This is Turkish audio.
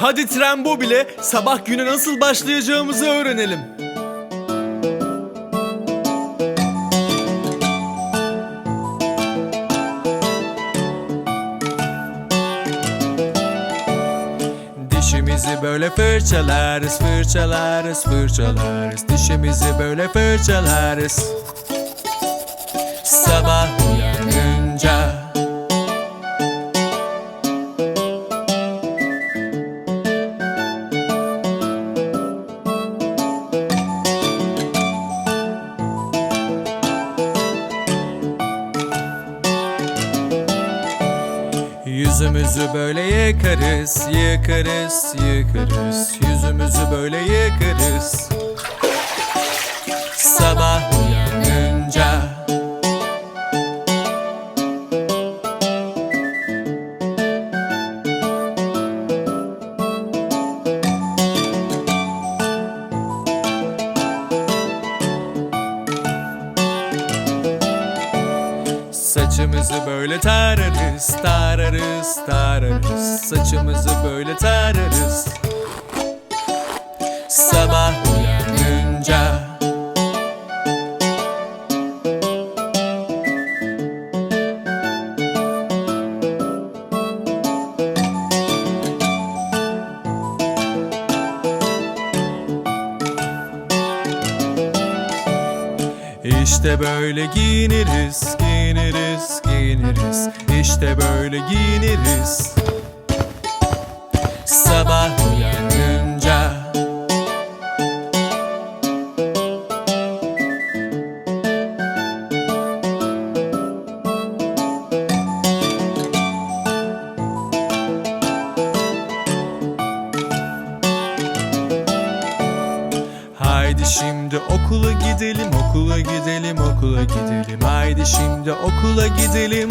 Hadi tren bu bile sabah güne nasıl başlayacağımızı öğrenelim. Dişimizi böyle fırçalarız, fırçalarız, fırçalarız. Dişimizi böyle fırçalarız. Sabah Yüzümüzü böyle yıkarız, yıkarız, yıkarız. Yüzümüzü böyle yıkarız. Sabah Saçımızı böyle tararız, tararız, tararız. Saçımızı böyle tararız İşte böyle giyiniriz, giyiniriz, giyiniriz. İşte böyle giyiniriz. Sabah uyanınca Haydi şimdi okula gidelim, okula gidelim, okula gidelim. Haydi şimdi okula gidelim.